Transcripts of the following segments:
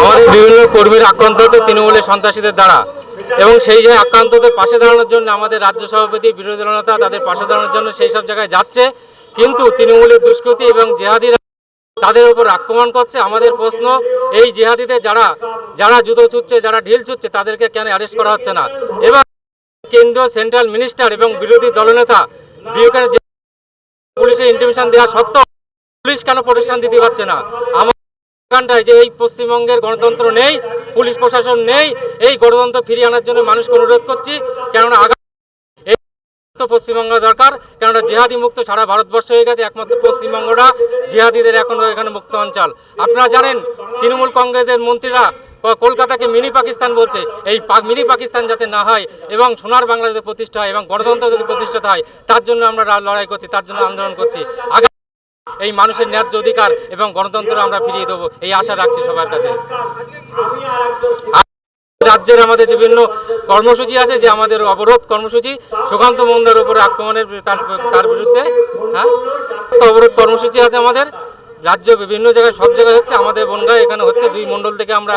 আমাদের বিভিন্ন কর্মীর আক্রান্ত হচ্ছে তৃণমূলের সন্ত্রাসীদের দ্বারা। এবং সেই যে আক্রান্তদের পাশে দাঁড়ানোর জন্য আমাদের রাজ্য সভাপতি বিরোধী দলনেতা তাদের পাশে দাঁড়ানোর জন্য সেই সব জায়গায় যাচ্ছে। কিন্তু তৃণমূলের দুষ্কৃতি এবং জেহাদিরা তাদের উপর আক্রমণ করছে। আমাদের প্রশ্ন, এই জেহাদিদের যারা যারা জুতো ছুটছে যারা ঢিল ছুটছে তাদেরকে কেন অ্যারেস্ট করা হচ্ছে না? এবার কেন্দ্রীয় সেন্ট্রাল মিনিস্টার এবং বিরোধী দলনেতা পুলিশের ইন্টিমেশন দেওয়া সত্ত্বেও পুলিশ কেন প্রোটেকশন দিতে পারছে না? আমার এখানটায় যে এই পশ্চিমবঙ্গের গণতন্ত্র নেই, পুলিশ প্রশাসন নেই, এই গণতন্ত্র ফিরিয়ে আনার জন্য মানুষকে অনুরোধ করছি, কেননা আগামী পশ্চিমবঙ্গ দরকার, কেননা জেহাদি মুক্ত সারা ভারতবর্ষ হয়ে গেছে, একমাত্র পশ্চিমবঙ্গটা, জেহাদিদের এখনও এখানে মুক্ত অঞ্চল। আপনারা জানেন, তৃণমূল কংগ্রেসের মন্ত্রীরা কলকাতাকে মিনি পাকিস্তান বলছে, এই মিনি পাকিস্তান যাতে না হয় এবং সোনার বাংলা যাতে প্রতিষ্ঠা হয় এবং গণতন্ত্র যদি প্রতিষ্ঠিত হয়, তার জন্য আমরা লড়াই করছি, তার জন্য আন্দোলন করছি। আগামী এই মানুষের ন্যায্য অধিকার এবং গণতন্ত্র আমরা ফিরিয়ে দেবো। এই আশা রাখছি সবার কাছে। রাজ্যের আমাদের বিভিন্ন কর্মসূচি আছে, যে আমাদের অবরোধ কর্মসূচি, সুকান্ত মন্দার উপরে আক্রমণের তার বিরুদ্ধে হ্যাঁ? অবরোধ কর্মসূচি আছে আমাদের। রাজ্য বিভিন্ন জায়গায়, সব জায়গায় হচ্ছে, আমাদের বনগায় এখানে হচ্ছে দুই মণ্ডল থেকে আমরা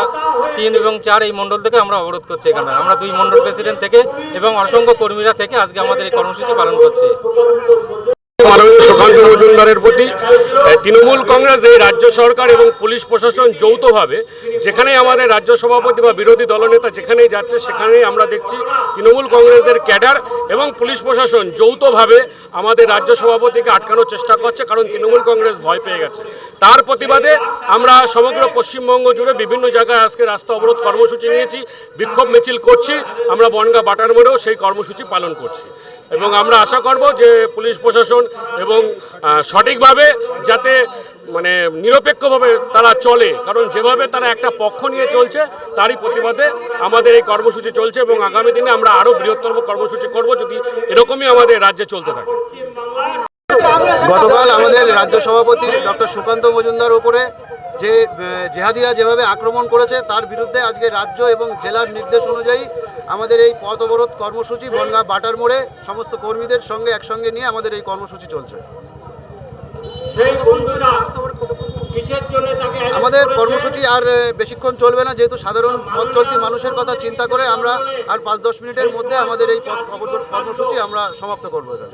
তিন এবং চার এই মণ্ডল থেকে আমরা অবরোধ করছি এখানে। আমরা দুই মণ্ডল প্রেসিডেন্ট থেকে এবং অসংখ্য কর্মীরা থেকে আজকে আমাদের এই কর্মসূচি পালন করছি। মজুমদারের প্রতি তৃণমূল কংগ্রেস, এই রাজ্য সরকার এবং পুলিশ প্রশাসন যৌথভাবে যেখানেই আমাদের রাজ্য সভাপতি বা বিরোধী দলনেতা যেখানেই যাচ্ছে, সেখানেই আমরা দেখছি তৃণমূল কংগ্রেসের ক্যাডার এবং পুলিশ প্রশাসন যৌথভাবে আমাদের রাজ্য সভাপতিকে আটকানোর চেষ্টা করছে, কারণ তৃণমূল কংগ্রেস ভয় পেয়ে গেছে। তার প্রতিবাদে আমরা সমগ্র পশ্চিমবঙ্গ জুড়ে বিভিন্ন জায়গায় আজকে রাস্তা অবরোধ কর্মসূচি নিয়েছি, বিক্ষোভ মিছিল করছি, আমরা বনগা বাটার মোড়েও সেই কর্মসূচি পালন করছি। এবং আমরা আশা করব যে পুলিশ প্রশাসন এবং সঠিকভাবে যাতে মানে নিরপেক্ষভাবে তারা চলে, কারণ যেভাবে তারা একটা পক্ষ নিয়ে চলছে, তারই প্রতিবাদে আমাদের এই কর্মসূচি চলছে এবং আগামী দিনে আমরা আরও বৃহত্তর কর্মসূচি করব যদি এরকমই আমাদের রাজ্যে চলতে থাকে। গতকাল আমাদের রাজ্য সভাপতি ডক্টর সুকান্ত মজুমদার উপরে যে জেহাদিরা যেভাবে আক্রমণ করেছে, তার বিরুদ্ধে আজকে রাজ্য এবং জেলার নির্দেশ অনুযায়ী আমাদের এই পথ অবরোধ কর্মসূচি বনগা বাটার মোড়ে সমস্ত কর্মীদের সঙ্গে একসঙ্গে নিয়ে আমাদের এই কর্মসূচি চলছে। সেই বন্ধুরা কিসের জন্য তাকে arrest আমাদের কর্মসূচি আর বেশিক্ষণ চলবে না যেহেতু সাধারণ পথ চলতি মানুষের কথা চিন্তা করে আমরা আর পাঁচ দশ মিনিটের মধ্যে আমাদের এই পথ কর্মসূচি আমরা সমাপ্ত করব এখানে।